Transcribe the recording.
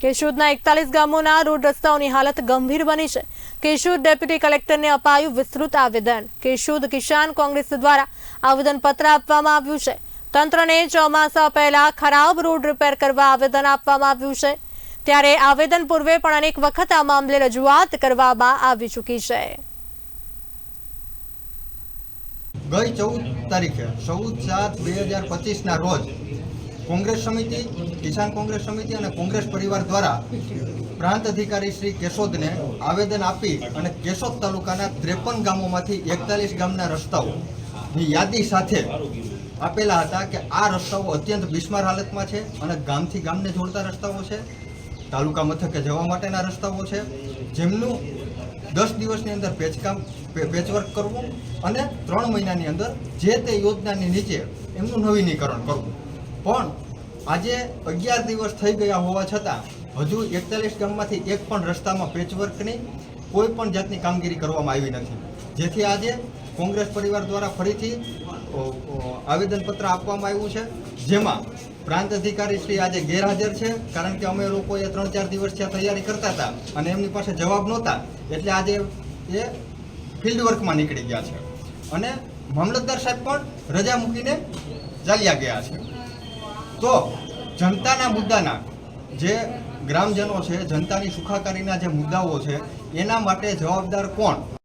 કેશોદના એકતાલીસ ગામોના રોડ રસ્તાઓની હાલત ગંભીર બની છે. કેશોદ ડેપ્યુટી કલેક્ટરને અપાયું વિસ્તૃત આવેદન. કેશોદ કિસાન કોંગ્રેસ દ્વારા આવેદનપત્ર આપવામાં આવ્યું છે. તંત્રને ચોમાસા પહેલા ખરાબ રોડ રિપેર કરવા આવેદન આપવામાં આવ્યું છે. ત્યારે આવેદન પૂર્વે પણ અનેક વખત આ મામલે રજૂઆત કરવામાં આવી ચૂકી છે. ગઈ ચૌદ તારીખે, ચૌદ સાત બે હજાર પચીસના રોજ કોંગ્રેસ સમિતિ, કિસાન કોંગ્રેસ સમિતિ અને કોંગ્રેસ પરિવાર દ્વારા પ્રાંત અધિકારી શ્રી કેશોદને આવેદન આપી અને કેશોદ તાલુકાના ત્રેપન ગામોમાંથી એકતાલીસ ગામના રસ્તાઓની યાદી સાથે આપેલા હતા કે આ રસ્તાઓ અત્યંત બિસ્માર હાલતમાં છે અને ગામથી ગામને જોડતા રસ્તાઓ છે, તાલુકા મથકે જવા માટેના રસ્તાઓ છે. જેમનું દસ દિવસની અંદર પેચકામ પેચવર્ક કરવું અને ત્રણ મહિનાની અંદર જે તે યોજનાની નીચે એમનું નવીનીકરણ કરવું. પણ આજે અગિયાર દિવસ થઈ ગયા હોવા છતાં હજુ એકતાલીસ ગામમાંથી એક પણ રસ્તામાં પેચવર્કની કોઈ પણ જાતની કામગીરી કરવામાં આવી નથી. જેથી આજે કોંગ્રેસ પરિવાર દ્વારા ફરીથી આવેદનપત્ર આપવામાં આવ્યું છે, જેમાં પ્રાંત અધિકારી શ્રી આજે ગેરહાજર છે, કારણ કે અમે લોકોએ ત્રણ ચાર દિવસ ત્યાં તૈયારી કરતા હતા અને એમની પાસે જવાબ નહોતા, એટલે આજે એ ફિલ્ડ વર્કમાં નીકળી ગયા છે. અને મામલતદાર સાહેબ પણ રજા મૂકીને ચાલ્યા ગયા છે. તો જનતાના મુદ્દાના જે ગ્રામજનો છે, જનતાની સુખાકારીના જે મુદ્દાઓ છે, એના માટે જવાબદાર કોણ?